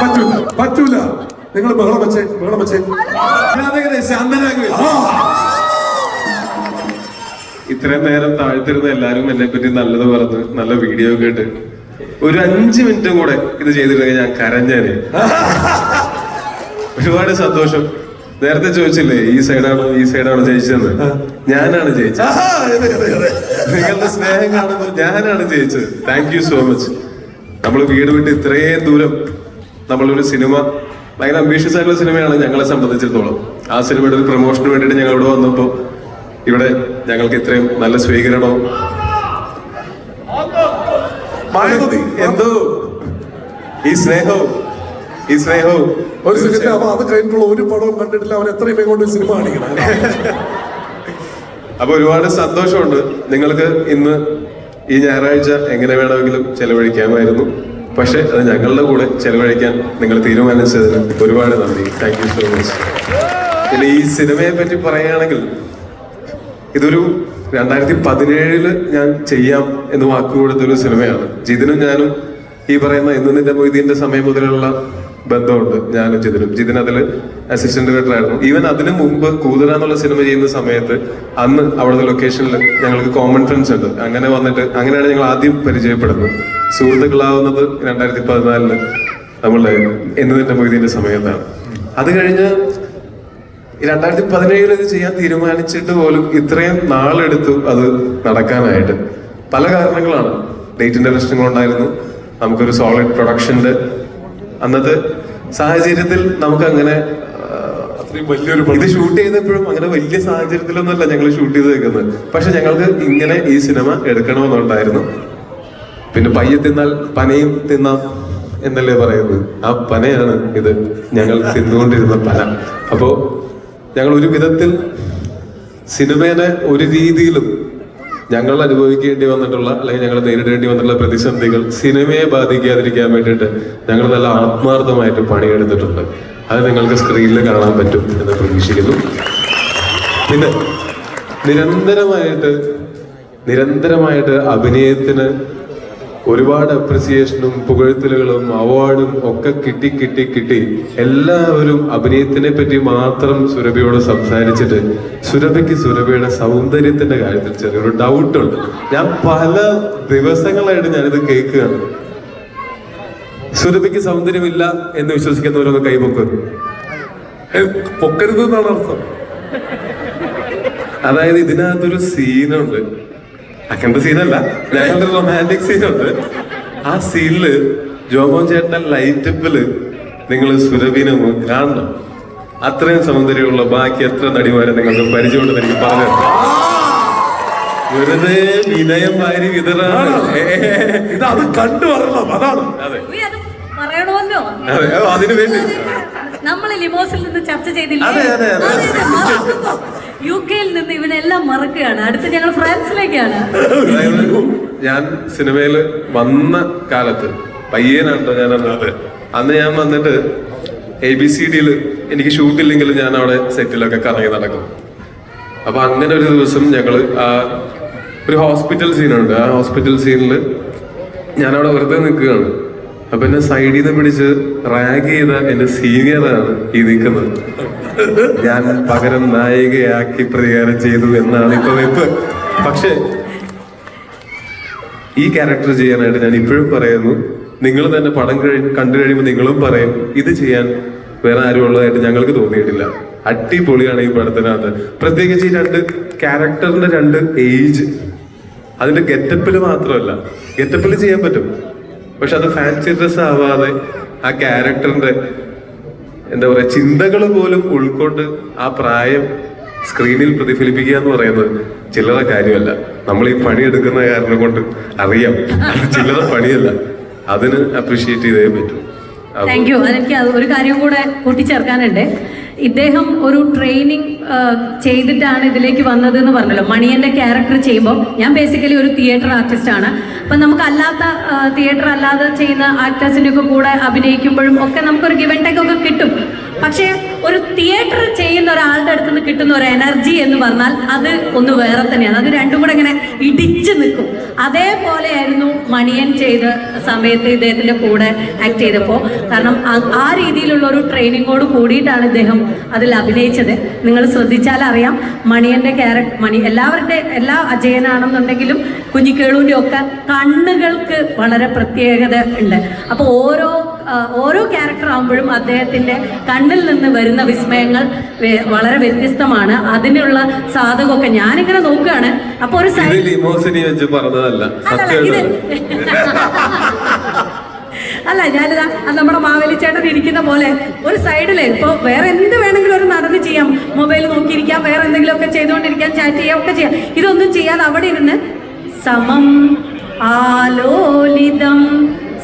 പറ്റൂല പറ്റൂല. നിങ്ങൾ ബഹളം വെച്ചേ ബഹളം വെച്ചേ. ശാന്തനാകുക ഇത്രയും നേരം താഴ്ത്തിരുന്ന എല്ലാരും എന്നെ പറ്റി നല്ലത് പറഞ്ഞ് നല്ല വീഡിയോ ഒക്കെ ഇട്ട് ഒരു അഞ്ചു മിനിറ്റും കൂടെ ഇത് ചെയ്തിട്ടുണ്ടെങ്കിൽ ഞാൻ കരഞ്ഞേനെ. ഒരുപാട് സന്തോഷം. നേരത്തെ ചോദിച്ചില്ലേ ഈ സൈഡാണോ ഈ സൈഡാണോ ജയിച്ചതെന്ന്? ഞാനാണ് ജയിച്ചത്. നിങ്ങളുടെ സ്നേഹം കാണുന്നത് ഞാനാണ് ജയിച്ചത്. താങ്ക് യു സോ മച്ച് നമ്മൾ വീട് വിട്ട് ഇത്രയും ദൂരം നമ്മളൊരു സിനിമ ഭയങ്കര അംബീഷ്യസ് ആയിട്ടുള്ള സിനിമയാണ് ഞങ്ങളെ സംബന്ധിച്ചിടത്തോളം. ആ സിനിമയുടെ ഒരു പ്രൊമോഷന് വേണ്ടിയിട്ട് ഞങ്ങൾ ഇവിടെ വന്നപ്പോൾ ഇവിടെ ഞങ്ങൾക്ക് ഇത്രയും നല്ല സ്വീകരണവും എന്തോ? ഈ സ്നേഹവും ഈ സ്നേഹവും. ഒരു സിനിമ അത് കഴിഞ്ഞിട്ടുള്ള ഒരു പടവും കണ്ടിട്ടില്ല. അവൻ എത്രയും കൊണ്ട് സിനിമ കാണിക്കണം. അപ്പൊ ഒരുപാട് സന്തോഷമുണ്ട്. നിങ്ങൾക്ക് ഇന്ന് ഈ ഞായറാഴ്ച എങ്ങനെ വേണമെങ്കിലും ചെലവഴിക്കാമായിരുന്നു. പക്ഷെ അത് ഞങ്ങളുടെ കൂടെ ചെലവഴിക്കാൻ നിങ്ങൾ തീരുമാനിച്ചതിന് ഒരുപാട് നന്ദി. താങ്ക് യു സോ മച്ച് പിന്നെ ഈ സിനിമയെ പറ്റി പറയുകയാണെങ്കിൽ ഇതൊരു രണ്ടായിരത്തി പതിനേഴിൽ ഞാൻ ചെയ്യാം എന്ന് വാക്ക് കൊടുത്തൊരു സിനിമയാണ്. ജിതിനും ഞാനും ഈ പറയുന്ന ഇന്ന് നിന്റെ മൊയ്തീന്റെ സമയം മുതലുള്ള ബന്ധമുണ്ട്. ഞാനും ജിതിനും. ജിതിൻ അതിൽ അസിസ്റ്റന്റ് ഡയറക്ടർ ആയിരുന്നു. ഈവൻ അതിനു മുമ്പ് കൂതറ എന്നുള്ള സിനിമ ചെയ്യുന്ന സമയത്ത് അന്ന് അവിടുത്തെ ലൊക്കേഷനിൽ ഞങ്ങൾക്ക് കോമൺ ഫ്രണ്ട്സ് ഉണ്ട്. അങ്ങനെ വന്നിട്ട് അങ്ങനെയാണ് ഞങ്ങൾ ആദ്യം പരിചയപ്പെടുന്നത്. സുഹൃത്തുക്കളാവുന്നത് രണ്ടായിരത്തി പതിനാലിൽ നമ്മളുടെ എന്ന് തന്നെ മൊയ്തീന്റെ സമയത്താണ്. അത് കഴിഞ്ഞ് രണ്ടായിരത്തി പതിനേഴിൽ ഇത് ചെയ്യാൻ തീരുമാനിച്ചിട്ട് പോലും ഇത്രയും നാളെടുത്തു അത് നടക്കാനായിട്ട്. പല കാരണങ്ങളാണ്. ഡേറ്റിന്റെ പ്രശ്നങ്ങളുണ്ടായിരുന്നു. നമുക്കൊരു സോളിഡ് പ്രൊഡക്ഷന്റെ അന്നത്തെ സാഹചര്യത്തിൽ നമുക്ക് അങ്ങനെ അത്രയും വലിയൊരു ഇത് ഷൂട്ട് ചെയ്തപ്പോഴും അങ്ങനെ വലിയ സാഹചര്യത്തിലൊന്നുമല്ല ഞങ്ങൾ ഷൂട്ട് ചെയ്ത് വെക്കുന്നത്. പക്ഷെ ഞങ്ങൾക്ക് ഇങ്ങനെ ഈ സിനിമ എടുക്കണമെന്നുണ്ടായിരുന്നു. പിന്നെ പയ്യെ തിന്നാൽ പനയും തിന്നാം എന്നല്ലേ പറയുന്നത്. ആ പനയാണ് ഇത്. ഞങ്ങൾ തിന്നുകൊണ്ടിരുന്ന പന. അപ്പോ ഞങ്ങൾ ഒരു വിധത്തിൽ സിനിമേനെ ഒരു രീതിയിലും ഞങ്ങൾ അനുഭവിക്കേണ്ടി വന്നിട്ടുള്ള അല്ലെങ്കിൽ ഞങ്ങൾ നേരിടേണ്ടി വന്നിട്ടുള്ള പ്രതിസന്ധികൾ സിനിമയെ ബാധിക്കാതിരിക്കാൻ വേണ്ടിയിട്ട് ഞങ്ങൾ നല്ല ആത്മാർത്ഥമായിട്ട് പണിയെടുത്തിട്ടുണ്ട്. അത് നിങ്ങൾക്ക് സ്ക്രീനിൽ കാണാൻ പറ്റും എന്ന് പ്രതീക്ഷിക്കുന്നു. പിന്നെ നിരന്തരമായിട്ട് നിരന്തരമായിട്ട് അഭിനയത്തിന് ഒരുപാട് അപ്രിസിയേഷനും പുകഴ്ത്തലുകളും അവാർഡും ഒക്കെ കിട്ടി കിട്ടി കിട്ടി. എല്ലാവരും അഭിനയത്തിനെ പറ്റി മാത്രം സുരഭിയോട് സംസാരിച്ചിട്ട് സുരഭിക്ക് സുരഭിയുടെ സൗന്ദര്യത്തിന്റെ കാര്യത്തിൽ ചെറിയൊരു ഡൗട്ട് ഉണ്ട്. ഞാൻ പല ദിവസങ്ങളായിട്ട് ഞാനിത് കേൾക്കുകയാണ്. സുരഭിക്ക് സൗന്ദര്യമില്ല എന്ന് വിശ്വസിക്കുന്നവരൊക്കെ കൈപൊക്കും ഏ, പൊക്കരുത് എന്നാണ് അർത്ഥം. അതായത് ഇതിനകത്തൊരു സീനുണ്ട് അങ്ങനത്തെ സീനല്ല ഞങ്ങളുടെ റൊമാന്റിക് സീനുണ്ട് ആ സീനിൽ ജോമോൻ ചേട്ടൻ ലൈറ്റപ്പിൽ നിങ്ങൾ സുരഭിനെ ഒന്ന് കാണണം. അത്രയും സൗന്ദര്യമുള്ള ബാക്കി എത്ര നടിമാരെ നിങ്ങൾക്ക് പരിചയമുണ്ടെന്ന് എനിക്ക് പറഞ്ഞു. വെറുതെ വിനയം വാരി വിതറാണ് ഇത് അത് കണ്ടു വരണം അതാണ്. അതെ. അതിനു വേണ്ടി നമ്മൾ ലിമോസിൽ നിന്ന് ചർച്ച ചെയ്തില്ല? യു കെയിൽ നിന്ന് ഇവനെല്ലാം മറക്കുകയാണ്. അടുത്ത് ഞങ്ങൾ ഫ്രാൻസിലേക്കാണ്. ഞാൻ സിനിമയിൽ വന്ന കാലത്ത് പയ്യനാണല്ലോ ഞാൻ അന്നത് അന്ന് ഞാൻ വന്നിട്ട് എ ബി സി ഡിയിൽ എനിക്ക് ഷൂട്ടില്ലെങ്കിൽ ഞാൻ അവിടെ സെറ്റിലൊക്കെ കറങ്ങി നടക്കും. അപ്പൊ അങ്ങനെ ഒരു ദിവസം ഞങ്ങൾ ആ ഒരു ഹോസ്പിറ്റൽ സീനുണ്ട് ആ ഹോസ്പിറ്റൽ സീനിൽ ഞാൻ അവിടെ വെറുതെ നിൽക്കുകയാണ്. അപ്പൊ എന്നെ സൈഡിൽ നിന്ന് പിടിച്ച് റാഗ് ചെയ്ത എന്റെ സീനിയറാണ് ഈ നിൽക്കുന്നത് ഞാൻ പകരം നായികയാക്കി പ്രതികാരം ചെയ്തു എന്നാണ് ഇപ്പൊ വെപ്പ് പക്ഷെ ഈ ക്യാരക്ടർ ചെയ്യാനായിട്ട് ഞാൻ ഇപ്പോഴും പറയുന്നു നിങ്ങൾ തന്നെ പടം കഴി കണ്ടു കഴിയുമ്പോൾ നിങ്ങളും പറയും ഇത് ചെയ്യാൻ വേറെ ആരും ഉള്ളതായിട്ട് ഞങ്ങൾക്ക് തോന്നിയിട്ടില്ല. അടിപൊളിയാണ് ഈ പടത്തിനകത്ത്. പ്രത്യേകിച്ച് ഈ രണ്ട് ക്യാരക്ടറിന്റെ രണ്ട് ഏജ് അതിന്റെ ഗെറ്റപ്പിൽ മാത്രമല്ല ഗെറ്റപ്പിൽ ചെയ്യാൻ പറ്റും. പക്ഷെ അത് ഫാൻസി ഡ്രസ് ആവാതെ ആ ക്യാരക്ടറിന്റെ എന്താ പറയാ ചിന്തകൾ പോലും ഉൾക്കൊണ്ട് ആ പ്രായം സ്ക്രീനിൽ പ്രതിഫലിപ്പിക്കുക എന്ന് പറയുന്നത് ചില്ലറ കാര്യമല്ല. നമ്മൾ ഈ പണി എടുക്കുന്ന കാരണം കൊണ്ട് അറിയാം. അത് ചില്ലറ പണിയല്ല. അതിന് അപ്രീഷിയേറ്റ് ചെയ്തേ പറ്റൂ. താങ്ക് യു അതെനിക്ക് അത് ഒരു കാര്യം കൂടെ കൂട്ടിച്ചേർക്കാനുണ്ട്. ഇദ്ദേഹം ഒരു ട്രെയിനിങ് ചെയ്തിട്ടാണ് ഇതിലേക്ക് വന്നത് എന്ന് പറഞ്ഞല്ലോ. മണിയന്റെ ക്യാരക്ടർ ചെയ്യുമ്പോൾ ഞാൻ ബേസിക്കലി ഒരു തിയേറ്റർ ആർട്ടിസ്റ്റ് ആണ്. അപ്പം നമുക്ക് അല്ലാത്ത തിയേറ്റർ അല്ലാതെ ചെയ്യുന്ന ആക്ടേഴ്സിന്റെ ഒക്കെ കൂടെ അഭിനയിക്കുമ്പോഴും ഒക്കെ നമുക്കൊരു ഗിവൻ ടേക്ക് ഒക്കെ കിട്ടും. പക്ഷേ ഒരു തിയേറ്റർ ചെയ്യുന്ന ഒരാളുടെ അടുത്ത് നിന്ന് കിട്ടുന്ന ഒരു എനർജി എന്ന് പറഞ്ഞാൽ അത് ഒന്ന് വേറെ തന്നെയാണ്. അത് രണ്ടും കൂടെ ഇങ്ങനെ ഇടിച്ചു നിൽക്കും. അതേപോലെയായിരുന്നു മണിയൻ ചെയ്ത സമയത്ത് ഇദ്ദേഹത്തിന്റെ കൂടെ ആക്ട് ചെയ്തപ്പോൾ. കാരണം ആ- രീതിയിലുള്ള ഒരു ട്രെയിനിങ്ങോട് കൂടിയിട്ടാണ് ഇദ്ദേഹം അതിൽ അഭിനയിച്ചത്. നിങ്ങൾ ശ്രദ്ധിച്ചാൽ അറിയാം മണിയന്റെ ക്യാരക്ടർ മണി എല്ലാവരുടെ എല്ലാ അജയനാണെന്നുണ്ടെങ്കിലും കുഞ്ഞിക്കേളുവിന്റെ ഒക്കെ കണ്ണുകൾക്ക് വളരെ പ്രത്യേകത ഉണ്ട്. അപ്പോൾ ഓരോ ഓരോ ക്യാരക്ടർ ആകുമ്പോഴും അദ്ദേഹത്തിന്റെ കണ്ണിൽ നിന്ന് വരുന്ന വിസ്മയങ്ങൾ വളരെ വ്യത്യസ്തമാണ്. അതിനുള്ള സാധകമൊക്കെ ഞാനിങ്ങനെ നോക്കുകയാണ്. അപ്പോൾ ഒരു വെച്ച് പറഞ്ഞതല്ല അല്ല ഞാനിതാ നമ്മുടെ മാവേലിച്ചേട്ടൻ ഇരിക്കുന്ന പോലെ ഒരു സൈഡിൽ ഇപ്പൊ വേറെ എന്ത് വേണമെങ്കിലും ഒരു നടന്ന് ചെയ്യാം. മൊബൈൽ നോക്കിയിരിക്കാം വേറെ എന്തെങ്കിലുമൊക്കെ ചെയ്തുകൊണ്ടിരിക്കാം ചാറ്റ് ചെയ്യാം ഒക്കെ ചെയ്യാം. ഇതൊന്നും ചെയ്യാതെ അവിടെ ഇരുന്ന് സമം ആലോലിതം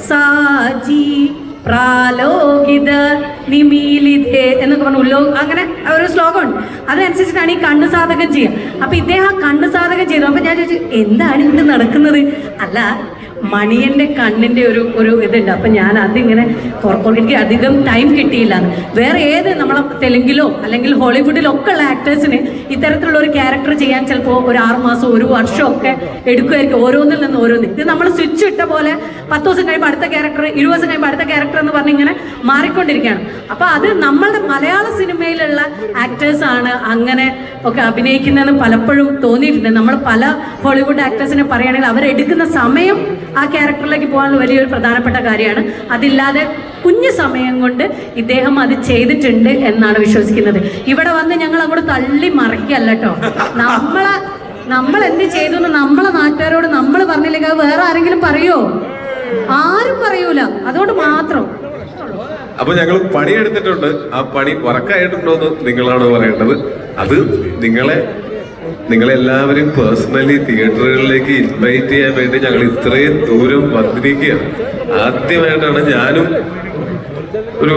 സാജി പ്രാലോകിത നിമീലിതേ എന്നൊക്കെ പറഞ്ഞു ഉല്ലോ അങ്ങനെ ഒരു ശ്ലോകമുണ്ട്. അതനുസരിച്ചിട്ടാണ് ഈ കണ്ണ് സാധകം ചെയ്യുക. അപ്പൊ ഇദ്ദേഹം ആ കണ്ണ് സാധകം ചെയ്തു അപ്പൊ ഞാൻ ചോദിച്ചു എന്താണ് ഇവിടെ നടക്കുന്നത്? അല്ല മണിയന്റെ കണ്ണിന്റെ ഒരു ഒരു ഇതുണ്ട്. അപ്പൊ ഞാൻ അതിങ്ങനെ എനിക്ക് അധികം ടൈം കിട്ടിയില്ല വേറെ ഏത് നമ്മളെ തെലുങ്കിലോ അല്ലെങ്കിൽ ഹോളിവുഡിലോ ഒക്കെ ഉള്ള ആക്ടേഴ്സിന് ഇത്തരത്തിലുള്ള ഒരു ക്യാരക്ടർ ചെയ്യാൻ ചിലപ്പോൾ ഒരു ആറ് മാസം ഒരു വർഷം ഒക്കെ എടുക്കുമായിരിക്കും ഓരോന്നിൽ നിന്ന് ഓരോന്ന്. ഇത് നമ്മൾ സ്വിച്ച് ഇട്ട പോലെ പത്ത് ദിവസം കഴിയുമ്പോൾ അടുത്ത ക്യാരക്ടർ ഇരുപത് ദിവസം കഴിയുമ്പോൾ അടുത്ത ക്യാരക്ടർ എന്ന് പറഞ്ഞ് ഇങ്ങനെ മാറിക്കൊണ്ടിരിക്കുകയാണ്. അപ്പൊ അത് നമ്മളുടെ മലയാള സിനിമയിലുള്ള ആക്ടേഴ്സ് ആണ് അങ്ങനെ ഒക്കെ അഭിനയിക്കുന്നതെന്ന് പലപ്പോഴും തോന്നിയിട്ടുണ്ട്. നമ്മൾ പല ഹോളിവുഡ് ആക്ടേഴ്സിനെ പറയുകയാണെങ്കിൽ അവരെടുക്കുന്ന സമയം ആ ക്യാരക്ടറിലേക്ക് പോകാൻ വലിയൊരു പ്രധാനപ്പെട്ട കാര്യമാണ്. അതില്ലാതെ കുഞ്ഞു സമയം കൊണ്ട് ഇദ്ദേഹം അത് ചെയ്തിട്ടുണ്ട് എന്നാണ് വിശ്വസിക്കുന്നത്. ഇവിടെ വന്ന് ഞങ്ങൾ അങ്ങോട്ട് തള്ളി മറിക്കല്ല കേട്ടോ. നമ്മളെ നമ്മൾ എന്ത് ചെയ്തു നമ്മളെ നാട്ടുകാരോട് നമ്മൾ പറഞ്ഞില്ലെങ്കിൽ വേറെ ആരെങ്കിലും പറയോ? ആരും പറയൂല. അതുകൊണ്ട് മാത്രം. അപ്പൊ ഞങ്ങൾ പണിയെടുത്തിട്ടുണ്ട്. ആ പണി വർക്കായിട്ടുണ്ടോ എന്ന് നിങ്ങളാണ് പറയേണ്ടത്. അത് നിങ്ങളെ നിങ്ങളെല്ലാവരും പേഴ്സണലി തിയേറ്ററുകളിലേക്ക് ഇൻവൈറ്റ് ചെയ്യാൻ വേണ്ടി ഞങ്ങൾ ഇത്രയും ദൂരം വന്നിരിക്കുകയാണ്. ആദ്യമായിട്ടാണ് ഞാനും ഒരു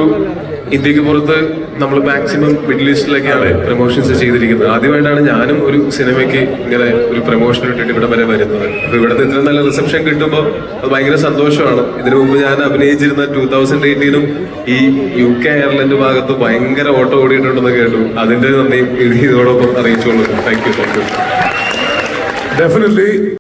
ഇന്ത്യയ്ക്ക് പുറത്ത് നമ്മൾ മാക്സിമം മിഡിൽ ഈസ്റ്റിലൊക്കെയാണ് പ്രൊമോഷൻസ് ചെയ്തിരിക്കുന്നത്. ആദ്യമായിട്ടാണ് ഞാനും ഒരു സിനിമയ്ക്ക് ഇങ്ങനെ ഒരു പ്രൊമോഷൻ ഇട്ടിട്ട് ഇവിടെ വരെ വരുന്നത്. അപ്പൊ ഇവിടുത്തെ ഇത്ര നല്ല റിസപ്ഷൻ കിട്ടുമ്പോൾ അത് ഭയങ്കര സന്തോഷമാണ്. ഇതിനു മുമ്പ് ഞാൻ അഭിനയിച്ചിരുന്ന ടൂ തൗസൻഡ് എയ്റ്റീനും ഈ യു കെ അയർലൻഡ് ഭാഗത്ത് ഭയങ്കര ഓട്ടോ ഓടിയിട്ടുണ്ടെന്ന് കേട്ടു. അതിന്റെ നന്ദിയും ഇത് ഇതോടൊപ്പം അറിയിച്ചോളൂ thank you thank you definitely